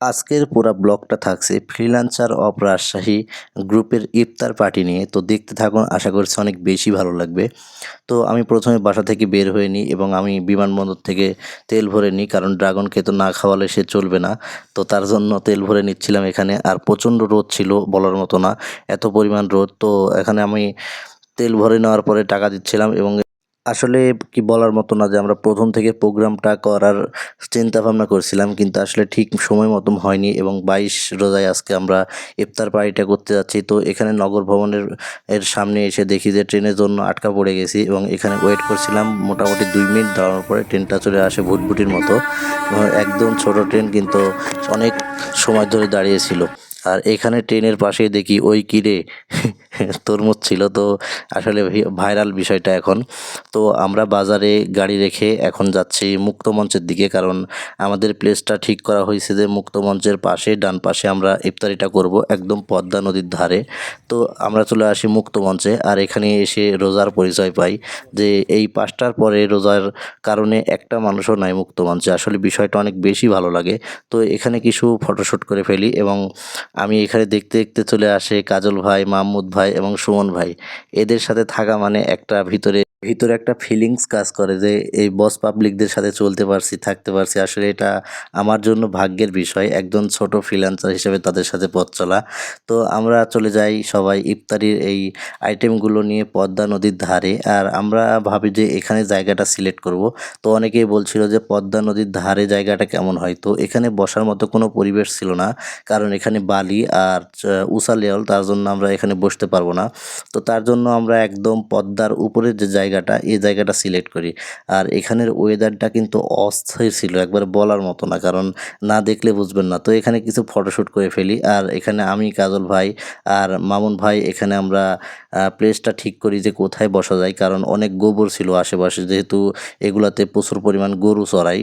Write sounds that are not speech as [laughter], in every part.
আজকের পুরা ব্লগটা থাকছে ফ্রিল্যান্সার অফ রাজশাহী গ্রুপের ইফতার পার্টি নিয়ে। তো দেখতে থাকুন, আশা করছি অনেক বেশি ভালো লাগবে। তো আমি প্রথমে বাসা থেকে বের হয়ে নিই এবং আমি বিমানবন্দর থেকে তেল ভরে নিই, কারণ ড্রাগনকে তো না খাওয়ালে সে চলবে না। তো তার জন্য তেল ভরে নিচ্ছিলাম এখানে, আর প্রচণ্ড রোদ ছিল বলার মতো না, এত পরিমাণ রোদ। তো এখানে আমি তেল ভরে নেওয়ার পরে টাকা দিচ্ছিলাম এবং আসলে কি বলার মতো না যে আমরা প্রথম থেকে প্রোগ্রামটা করার চিন্তা ভাবনা করছিলাম, কিন্তু আসলে ঠিক সময় মতন হয়নি এবং বাইশ রোজায় আজকে আমরা ইফতার পার্টিটা করতে যাচ্ছি। তো এখানে নগর ভবনের এর সামনে এসে দেখি যে ট্রেনের জন্য আটকা পড়ে গেছি এবং এখানে ওয়েট করছিলাম মোটামুটি দুই মিনিট দাঁড়ানোর পরে ট্রেনটা চলে আসে ভুটভুটির মতো। একদম ছোট ট্রেন, কিন্তু অনেক সময় ধরে দাঁড়িয়েছিল আর এখানে ট্রেনের পাশেই দেখি ওই কিরে [laughs] তরমুজ ছিল। তো আসলে ভাইরাল বিষয়টা এখন। তো আমরা বাজারে গাড়ি রেখে এখন যাচ্ছি মুক্ত মঞ্চের দিকে। কারণ আমাদের প্লেসটা ঠিক করা হয়েছে যে মুক্ত মঞ্চের পাশে, ডান পাশে আমরা ইফতারিটা করব একদম পদ্মা নদীর ধারে। তো আমরা চলে আসি মুক্ত মঞ্চে আর এখানে এসে রোজার পরিচয় পাই যে এই পাঁচটার পরে রোজার কারণে একটা মানুষও নাই মুক্ত মঞ্চে। আসলে বিষয়টা অনেক বেশি ভালো লাগে। তো এখানে কিছু ফটোশ্যুট করে ফেলি এবং আমি এখানে দেখতে দেখতে চলে আসে কাজল ভাই মাহমুদ ভাই এবং সুমন ভাই। এদের সাথে থাকা মানে একটা ভিতরে ভিতরে একটা ফিলিংস কাজ করে যে, এই বস পাবলিকদের সাথে চলতে পারছি, থাকতে পারছি। আসলে এটা আমার জন্য ভাগ্যের বিষয়, একজন ছোট ফ্রিল্যান্সার হিসেবে তাদের সাথে পথ চলা। তো আমরা চলে যাই সবাই ইফতারির এই আইটেমগুলো নিয়ে পদ্মা নদীর ধারে। আর আমরা ভাবি যে, এখানে জায়গাটা সিলেক্ট করব। তো অনেকেই বলছিল যে, পদ্মা নদীর ধারে জায়গাটা কেমন হয়? তো এখানে বসার মতো কোনো পরিবেশ ছিল না। কারণ এখানে বালি আর উষা লেয়াল তার জন্য আমরা এখানে বসতে পারব না। তো তার জন্য আমরা একদম পদ্মার উপরে যে জায়গাটা, এই জায়গাটা সিলেক্ট করি। আর এখানের ওয়েদারটা কিন্তু অস্থির ছিল, একবার বলার মতো না, কারণ না দেখলে বুঝবেন না। তো এখানে কিছু ফটোশ্যুট করে ফেলি। আর এখানে আমি, কাজল ভাই আর মামুন ভাই, এখানে আমরা প্লেসটা ঠিক করি যে কোথায় বসা যায়, কারণ অনেক গোবর ছিল আশেপাশে, যেহেতু এগুলাতে প্রচুর পরিমাণ গরু চড়াই,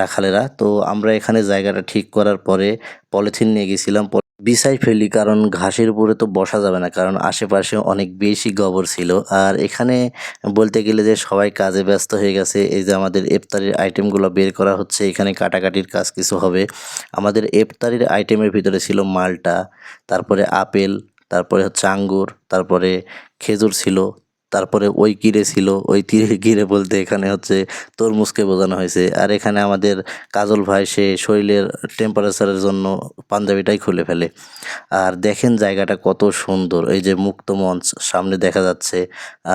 রাখালেরা। তো আমরা এখানে জায়গাটা ঠিক করার পরে পলিথিন নিয়ে গেছিলাম বিছাই ফেলি, কারণ ঘাসের উপরে তো বসা যাবে না, কারণ আশেপাশে অনেক বেশি গোবর ছিল। আর এখানে বলতে গেলে যে সবাই কাজে ব্যস্ত হয়ে গেছে, এই যে আমাদের এফতারির আইটেমগুলো বের করা হচ্ছে, এখানে কাটাকাটির কাজ কিছু হবে। আমাদের এফতারির আইটেমের ভিতরে ছিল মালটা, তারপরে আপেল, তারপরে হচ্ছে আঙ্গুর, তারপরে খেজুর ছিল তারপরে ওই কিরে ছিল, ওই তীরে [laughs] কিরে বলতে এখানে হচ্ছে তরমুজকে বোঝানো হয়েছে। আর এখানে আমাদের কাজল ভাই, সে শরীরের টেম্পারেচারের জন্য পাঞ্জাবিটাই খুলে ফেলে। আর দেখেন জায়গাটা কত সুন্দর, এই যে মুক্ত মঞ্চ সামনে দেখা যাচ্ছে।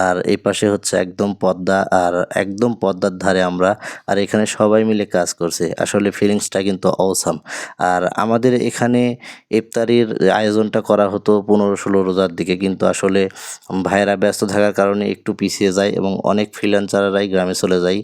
আর এই পাশে হচ্ছে একদম পদ্মা, আর একদম পদ্মার ধারে আমরা, আর এখানে সবাই মিলে কাজ করছে। আসলে ফিলিংসটা কিন্তু অসাম আর আমাদের এখানে ইফতারির আয়োজনটা করা হতো পনেরো ষোলো রোজার দিকে, কিন্তু আসলে ভাইয়েরা ব্যস্ত থাকার একটু পিছিয়ে যায় এবং অনেক ফ্রিল্যান্সাররাই গ্রামে চলে যায়।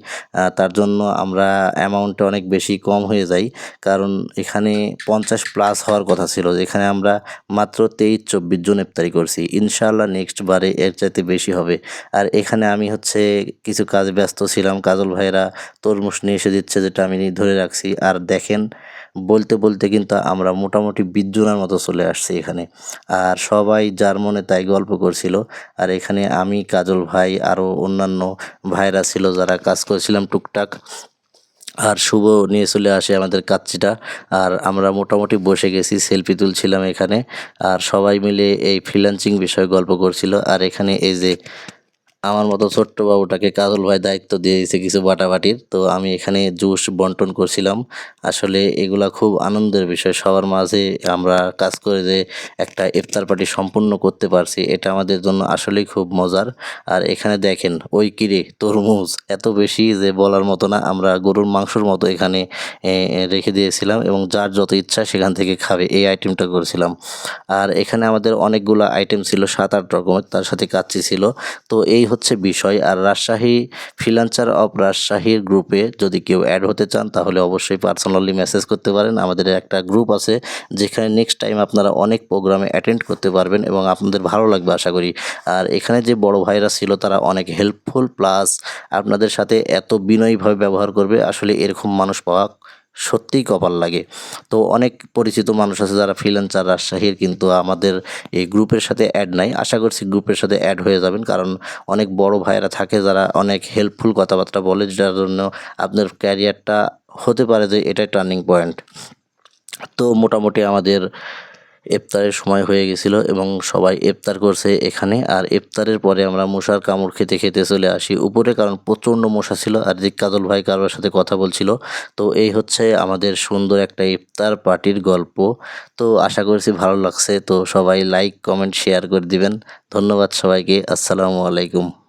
তার জন্য আমরা অ্যামাউন্টটা অনেক বেশি কম হয়ে যায় কারণ এখানে পঞ্চাশ প্লাস হওয়ার কথা ছিল, যেখানে আমরা মাত্র তেইশ চব্বিশ জন ইফতারি করছি। ইনশাআল্লাহ নেক্সট বারে এর চাইতে বেশি হবে। আর এখানে আমি হচ্ছে কিছু কাজ ব্যস্ত ছিলাম। কাজল ভাইরা তরমুজ নিয়ে এসে দিচ্ছে, যেটা আমি ধরে রাখছি। আর দেখেন বলতে বলতে কিন্তু আমরা মোটামুটি বিদ্যুনার মতো চলে আসছি এখানে। আর সবাই যার মনে তাই গল্প করছিল। আর এখানে আমি, কাজল ভাই আরও অন্যান্য ভাইরা ছিল যারা কাজ করেছিলাম টুকটাক। আর শুভ নিয়ে চলে আসে আমাদের কাচ্চিটা। আর আমরা মোটামুটি বসে গেছি, সেলফি তুলছিলাম এখানে। আর সবাই মিলে এই ফ্রিল্যান্সিং বিষয়ে গল্প করছিল। আর এখানে এই যে আমার মতো ছোট্ট বাবুটাকে কাজল ভাই দায়িত্ব দিয়েছে কিছু বাটাবাটির। তো আমি এখানে জুস বন্টন করছিলাম। আসলে এগুলা খুব আনন্দের বিষয়। সবার মাঝে আমরা কাজ করে যে একটা ইফতার পার্টি সম্পূর্ণ করতে পারছি, এটা আমাদের জন্য আসলেই খুব মজার। আর এখানে দেখেন, ওই কিরে তরমুজ। এত বেশি যে বলার মতো না, আমরা গরুর মাংসর মতো এখানে রেখে দিয়েছিলাম এবং যার যত ইচ্ছা সেখান থেকে খাবে। এই আইটেমটা করেছিলাম। আর এখানে আমাদের অনেকগুলো আইটেম ছিল, সাত আট রকমের, তার সাথে কাচ্চি ছিল। তো এই হচ্ছে বিষয়। আর রাজশাহী ফ্রিলান্সার অফ রাজশাহীর গ্রুপে যদি কেউ অ্যাড হতে চান, তাহলে অবশ্যই পার্সোনালি মেসেজ করতে পারেন। আমাদের একটা গ্রুপ আছে, যেখানে নেক্সট টাইম আপনারা অনেক প্রোগ্রামে অ্যাটেন্ড করতে পারবেন এবং আপনাদের ভালো লাগবে আশা করি। আর এখানে যে বড় ভাইরা ছিল, তারা অনেক হেল্পফুল প্লাস আপনাদের সাথে এত বিনয়ীভাবে ব্যবহার করবে। আসলে এরকম মানুষ পাওয়া সত্যিই কপাল লাগে। তো অনেক পরিচিত মানুষ আছে যারা ফ্রিল্যান্সার রাজশাহীর, কিন্তু আমাদের এই গ্রুপের সাথে অ্যাড নাই। আশা করছি গ্রুপের সাথে অ্যাড হয়ে যাবেন, কারণ অনেক বড় ভাইয়েরা থাকে যারা অনেক হেল্পফুল কথাবার্তা বলে যেটার জন্য আপনার ক্যারিয়ারটা হতে পারে যে এটাই টার্নিং পয়েন্ট তো মোটামুটি আমাদের ইফতারের সময় হয়ে গেছিল এবং সবাই ইফতার করছে এখানে। আর ইফতারের পরে আমরা মশার কামড় খেতে খেতে চলে আসি উপরে কারণ প্রচণ্ড মশা ছিল আর যে কাজল ভাই কারোর সাথে কথা বলছিল। তো এই হচ্ছে আমাদের সুন্দর একটা ইফতার পার্টির গল্প। তো আশা করছি ভালো লাগছে। তো সবাই লাইক কমেন্ট শেয়ার করে দিবেন। ধন্যবাদ সবাইকে। আসসালামু আলাইকুম।